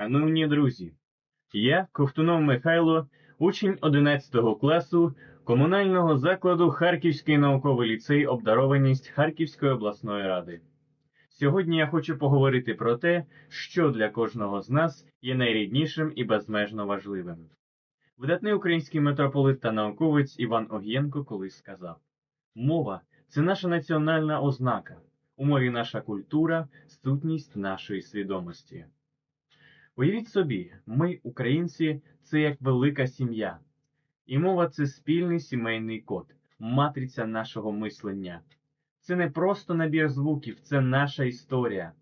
Шановні друзі, я Ковтунов Михайло, учень 11 класу комунального закладу Харківський науковий ліцей обдарованість Харківської обласної ради. Сьогодні я хочу поговорити про те, що для кожного з нас є найріднішим і безмежно важливим. Видатний український митрополит та науковець Іван Огієнко колись сказав: Мова це наша національна ознака, у мові наша культура, сутність нашої свідомості. Уявіть собі, ми, українці, це як велика сім'я, і мова це спільний сімейний код, матриця нашого мислення. Це не просто набір звуків, це наша історія.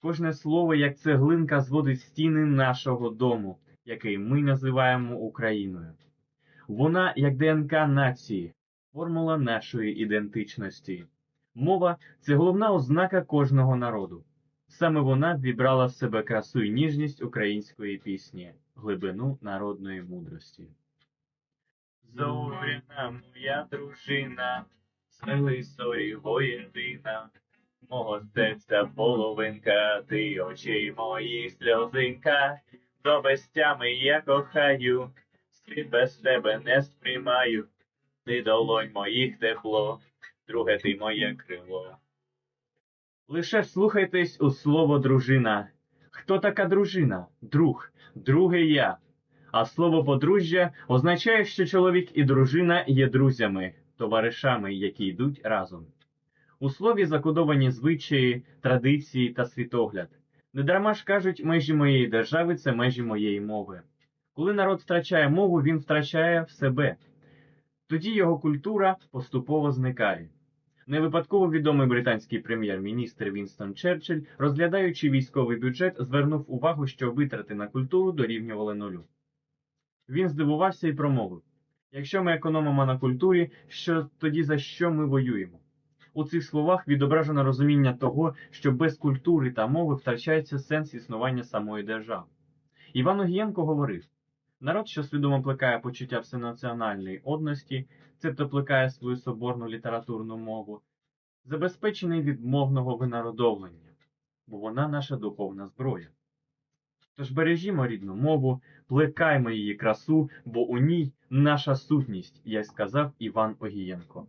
Кожне слово, як цеглинка, зводить стіни нашого дому, який ми називаємо Україною. Вона як ДНК нації, формула нашої ідентичності. Мова це головна ознака кожного народу. Саме вона вібрала в себе красу і ніжність української пісні, глибину народної мудрості. Зоряна моя дружина, сорі воєдина, мого серця половинка, ти очей мої сльозинка, до безтями я кохаю, світ без тебе не сприймаю, ти долонь моїх тепло, друге ти моє крило. Лише слухайтесь у слово дружина. Хто така дружина? Друг, друге я. А слово подружжя означає, що чоловік і дружина є друзями, товаришами, які йдуть разом. У слові закодовані звичаї, традиції та світогляд. Недарма ж кажуть, межі моєї держави це межі моєї мови. Коли народ втрачає мову, він втрачає в себе. Тоді його культура поступово зникає. Не випадково відомий британський прем'єр-міністр Вінстон Черчилль, розглядаючи військовий бюджет, звернув увагу, що витрати на культуру дорівнювали нулю. Він здивувався і промовив: якщо ми економимо на культурі, що тоді за що ми воюємо? У цих словах відображено розуміння того, що без культури та мови втрачається сенс існування самої держави. Іван Огієнко говорив: народ, що свідомо плекає почуття всенаціональної одності, цебто плекає свою соборну літературну мову, забезпечений від мовного винародовлення, бо вона наша духовна зброя. Тож бережімо рідну мову, плекаймо її красу, бо у ній наша сутність, як сказав Іван Огієнко.